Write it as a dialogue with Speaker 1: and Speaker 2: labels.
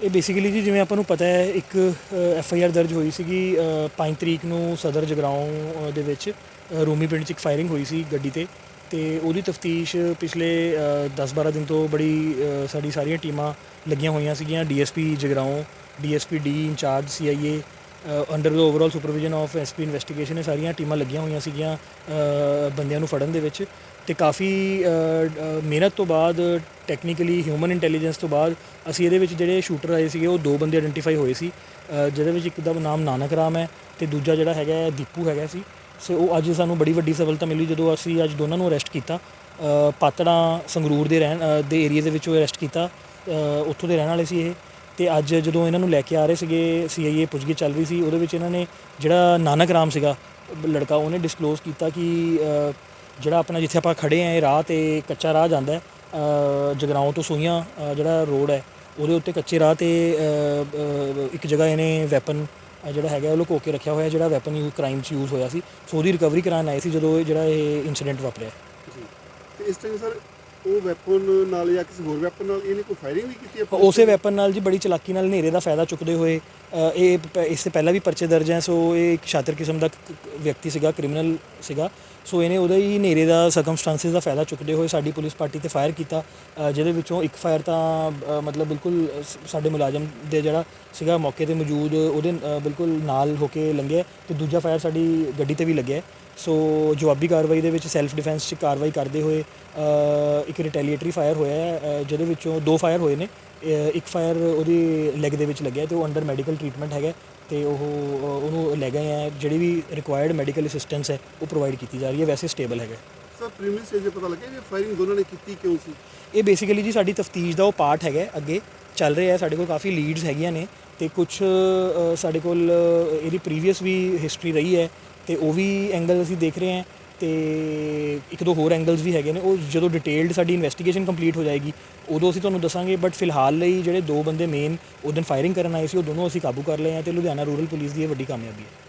Speaker 1: ਇਹ ਬੇਸਿਕਲੀ ਜੀ ਜਿਵੇਂ ਆਪਾਂ ਨੂੰ ਪਤਾ ਹੈ, ਇੱਕ ਐਫ ਆਈ ਆਰ ਦਰਜ ਹੋਈ ਸੀਗੀ 5 ਤਰੀਕ ਨੂੰ ਸਦਰ ਜਗਰਾਉਂ ਦੇ ਵਿੱਚ ਰੂਮੀ ਪਿੰਡ 'ਚ ਇੱਕ ਫਾਇਰਿੰਗ ਹੋਈ ਸੀ ਗੱਡੀ ਤੇ ਤੇ ਉਹਦੀ ਤਫਤੀਸ਼ ਪਿਛਲੇ 10-12 ਦਿਨ ਤੋਂ ਬੜੀ ਸਾਡੀ ਸਾਰੀਆਂ ਟੀਮਾਂ ਲੱਗੀਆਂ ਹੋਈਆਂ ਸੀਗੀਆਂ DSP Jagraon DSP D, incharge CIA under the overall supervision of SP investigation ਇਹ ਸਾਰੀਆਂ ਟੀਮਾਂ ਲੱਗੀਆਂ ਹੋਈਆਂ ਸੀਗੀਆਂ ਬੰਦਿਆਂ ਨੂੰ ਫੜਨ ਦੇ ਵਿੱਚ। ਤੇ ਕਾਫੀ ਮਿਹਨਤ ਤੋਂ ਬਾਅਦ ਟੈਕਨੀਕਲੀ ਹਿਊਮਨ ਇੰਟੈਲੀਜੈਂਸ ਤੋਂ ਬਾਅਦ ਅਸੀਂ ਇਹਦੇ ਵਿੱਚ ਜਿਹੜੇ ਸ਼ੂਟਰ ਆਏ ਸੀਗੇ ਉਹ ਦੋ ਬੰਦੇ ਆਇਡੈਂਟੀਫਾਈ ਹੋਏ ਸੀ। ਜਿਹਦੇ ਵਿੱਚ ਇੱਕ ਦਾ ਨਾਮ ਨਾਨਕ ਰਾਮ ਹੈ ਤੇ ਦੂਜਾ ਜਿਹੜਾ ਹੈਗਾ ਦੀਪੂ ਹੈਗਾ ਸੀ। ਸੋ ਉਹ ਅੱਜ ਸਾਨੂੰ ਬੜੀ ਵੱਡੀ ਸਫਲਤਾ ਮਿਲੀ ਜਦੋਂ ਅਸੀਂ ਅੱਜ ਦੋਨਾਂ ਨੂੰ ਅਰੈਸਟ ਕੀਤਾ। ਅ, ਪਾਤੜਾਂ ਸੰਗਰੂਰ ਦੇ ਰਹਿਣ ਦੇ ਏਰੀਆ ਦੇ ਵਿੱਚ ਉਹ ਅਰੈਸਟ ਕੀਤਾ। ਉੱਥੋਂ ਦੇ ਰਹਿਣ ਵਾਲੇ ਸੀ ਇਹ। ਤੇ ਅੱਜ ਜਦੋਂ ਇਹਨਾਂ ਨੂੰ ਲੈ ਕੇ ਆ ਰਹੇ ਸੀਗੇ ਸੀਆਈਏ ਪੁੱਛਗਿੱਛ ਚੱਲ ਰਹੀ ਸੀ, ਉਹਦੇ ਵਿੱਚ ਇਹਨਾਂ ਨੇ ਜਿਹੜਾ ਨਾਨਕ ਰਾਮ ਸੀਗਾ, ਲੜਕਾ ਉਹਨੇ ਡਿਸਕਲੋਜ਼ ਕੀਤਾ ਕਿ ਜਿਹੜਾ ਆਪਣਾ ਜਿੱਥੇ ਆਪਾਂ ਖੜੇ ਆਂ ਇਹ ਰਾਹ ਤੇ ਕੱਚਾ ਰਾਹ ਜਾਂਦਾ ਹੈ ਜਗਰਾਉਂ ਤੋਂ ਸੂਈਆਂ ਜਿਹੜਾ ਰੋਡ ਹੈ, ਉਹਦੇ ਉੱਤੇ ਕੱਚੇ ਰਾਹ ਤੇ ਇੱਕ ਜਗ੍ਹਾ ਇਹਨੇ ਵੈਪਨ ਜਿਹੜਾ ਹੈਗਾ, ਉਹ ਲੁਕੋ ਕੇ ਰੱਖਿਆ ਹੋਇਆ ਜਿਹੜਾ ਵੈਪਨ ਯੂ ਕ੍ਰਾਈਮ 'ਚ ਯੂਜ਼ ਹੋਇਆ ਸੀ। ਸੋ ਉਹਦੀ ਰਿਕਵਰੀ ਕਰਾਉਣ ਆਏ ਸੀ ਜਦੋਂ ਇਹ ਜਿਹੜਾ ਇਹ ਇਨਸੀਡੈਂਟ ਵਾਪਰਿਆ।
Speaker 2: ਜੀ। ਤੇ ਇਸ ਟਾਈਮ ਸਰ ਉਹ ਵੈਪਨ ਨਾਲ ਜਾਂ ਕਿਸੇ ਹੋਰ ਵੈਪਨ ਨਾਲ ਇਹਨੇ ਕੋਈ ਫਾਇਰਿੰਗ ਵੀ ਕੀਤੀ ਹੈ
Speaker 1: ਉਸੇ ਵੈਪਨ ਨਾਲ ਜੀ ਬੜੀ ਚਲਾਕੀ ਨਾਲ ਹਨੇਰੇ ਦਾ ਫਾਇਦਾ ਚੁੱਕਦੇ ਹੋਏ ਅ, ਇਹ ਪ- ਇਸ ਤੋਂ ਪਹਿਲਾਂ ਵੀ ਪਰਚੇ ਦਰਜ ਹੈ ਸੋ ਇਹ ਇੱਕ ਸ਼ਾਤਰ ਕਿਸਮ ਦਾ ਕ- ਕ- ਵਿਅਕਤੀ ਸੀਗਾ ਕ੍ਰਿਮੀਨਲ ਸੀਗਾ। ਸੋ ਇਹਨੇ ਉਹਦਾ ਹੀ ਹਨੇਰੇ ਦਾ ਸਰਕਮਸਟੈਂਸਸ ਦਾ ਫਾਇਦਾ ਚੁੱਕਦੇ ਹੋਏ ਸਾਡੀ ਪੁਲਿਸ ਪਾਰਟੀ ਤੇ ਫਾਇਰ ਕੀਤਾ। ਜਿਹਦੇ ਵਿੱਚੋਂ ਇੱਕ ਫਾਇਰ ਤਾਂ ਮਤਲਬ ਬਿਲਕੁਲ ਸ- ਸਾਡੇ ਮੁਲਾਜ਼ਮ ਦੇ ਜਿਹੜਾ ਸੀਗਾ ਮੌਕੇ ਤੇ ਮੌਜੂਦ, ਉਹਦੇ ਬਿਲਕੁਲ ਨਾਲ ਹੋ ਕੇ ਲੰਘਿਆ ਤੇ ਦੂਜਾ ਫਾਇਰ ਸਾਡੀ ਗੱਡੀ ਤੇ ਵੀ ਲੱਗਿਆ ਸੋ ਜਵਾਬੀ ਕਾਰਵਾਈ ਦੇ ਵਿੱਚ ਸੈਲਫ ਡਿਫੈਂਸ 'ਚ ਕਾਰਵਾਈ ਕਰਦੇ ਹੋਏ ਇੱਕ ਰਿਟੈਲੀਏਟਰੀ ਫਾਇਰ ਹੋਇਆ ਹੈ ਜਿਹਦੇ ਵਿੱਚੋਂ ਦੋ ਫਾਇਰ ਹੋਏ ਨੇ। ਇੱਕ ਫਾਇਰ ਉਹਦੀ ਲੈਗ ਦੇ ਵਿੱਚ ਲੱਗਿਆ ਤੇ ਉਹ ਅੰਡਰ ਮੈਡੀਕਲ ਟਰੀਟਮੈਂਟ ਹੈਗਾ ਤੇ ਉਹ ਅ, ਉਹਨੂੰ ਲੈ ਗਏ ਆ ਜਿਹੜੀ ਵੀ ਰਿਕੁਆਇਰਡ ਮੈਡੀਕਲ ਅਸਿਸਟੈਂਸ ਹੈ ਉਹ ਪ੍ਰੋਵਾਈਡ ਕੀਤੀ ਜਾ ਰਹੀ ਹੈ ਵੈਸੇ ਸਟੇਬਲ ਹੈਗਾ।
Speaker 2: ਸਰ ਸਟੇਜ ਤੇ ਪਤਾ ਲੱਗਿਆ ਕਿ ਫਾਇਰਿੰਗ ਦੋਨਾਂ ਨੇ ਕੀਤੀ ਕਿਉਂ ਸੀ?
Speaker 1: ਇਹ ਬੇਸਿਕਲੀ ਜੀ ਸਾਡੀ ਤਫਤੀਸ਼ ਦਾ ਉਹ ਪਾਰਟ ਹੈਗਾ ਹੈ, ਅੱਗੇ ਚੱਲ ਰਿਹਾ ਹੈ ਸਾਡੇ ਕੋਲ ਕਾਫੀ ਲੀਡਸ ਹੈਗੀਆਂ ਨੇ ਤੇ ਕੁਝ ਸਾਡੇ ਕੋਲ ਅ, ਇਹਦੀ ਪ੍ਰੀਵੀਅਸ ਵੀ ਹਿਸਟਰੀ ਰਹੀ ਹੈ ਤੇ ਉਹ ਵੀ ਐਂਗਲ ਅਸੀਂ ਦੇਖ ਰਹੇ ਹਾਂ ਤੇ ਇੱਕ ਦੋ ਹੋਰ ਐਂਗਲਸ ਵੀ ਹੈਗੇ ਨੇ, ਉਹ ਜਦੋਂ ਡਿਟੇਲਡ ਸਾਡੀ ਇਨਵੈਸਟੀਗੇਸ਼ਨ ਕੰਪਲੀਟ ਹੋ ਜਾਏਗੀ, ਉਦੋਂ ਅਸੀਂ ਤੁਹਾਨੂੰ ਦੱਸਾਂਗੇ ਬਟ ਫਿਲਹਾਲ ਲਈ ਜਿਹੜੇ ਦੋ ਬੰਦੇ ਮੇਨ ਉਹ ਦਿਨ ਫਾਇਰਿੰਗ ਕਰਨ ਆਏ ਸੀ, ਉਹ ਦੋਨੋਂ ਅਸੀਂ ਕਾਬੂ ਕਰ ਲਏ ਹਾਂ ਤੇ ਲੁਧਿਆਣਾ ਰੂਰਲ ਪੁਲਿਸ ਦੀ ਇਹ ਵੱਡੀ ਕਾਮਯਾਬੀ ਹੈ।